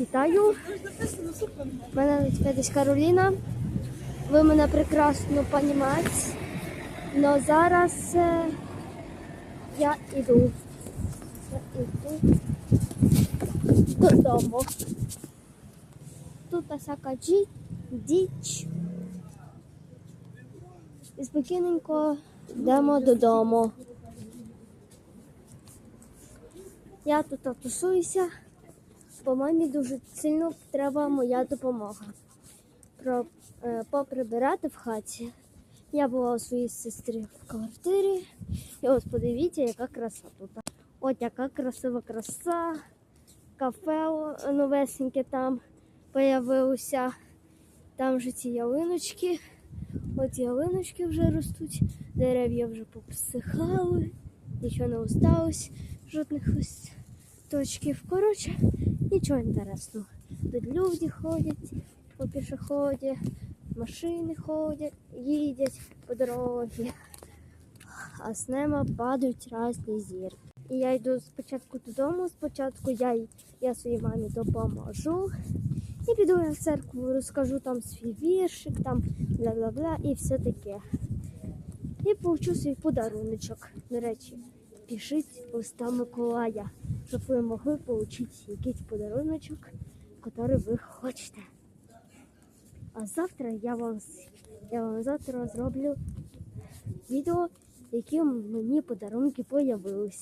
вітаю. Мене звати Кароліна. Ви мене прекрасно розумієте. Но зараз е, я йду. Я йду додому. Тут всяка діч. І спокійненько йдемо додому. Я тут тусуюся, бо мамі дуже сильно треба моя допомога. Про, е, поприбирати в хаті. Я була у своїй сестрі в квартирі. І ось подивіться, яка краса тут. От яка красива краса. Кафе новесеньке там появилося. Там вже ці ялиночки. От ялиночки вже ростуть, дерев'я вже попсихали, нічого не осталось, жодних ось точків. Коротше, нічого інтересного. Тут люди ходять по пішоході, машини ходять, їдять по дорозі, а з неба падають різні зірки. І я йду спочатку додому, спочатку я, я своїй мамі допоможу. І піду я в церкву, розкажу там свій віршик, там бла-бла-бла і все таке. І получу свій подаруночок. До речі, пишіть листа Миколая, щоб ви могли отримати якийсь подаруночок, який ви хочете. А завтра я вам, я вам завтра зроблю відео, які мені подарунки появилися.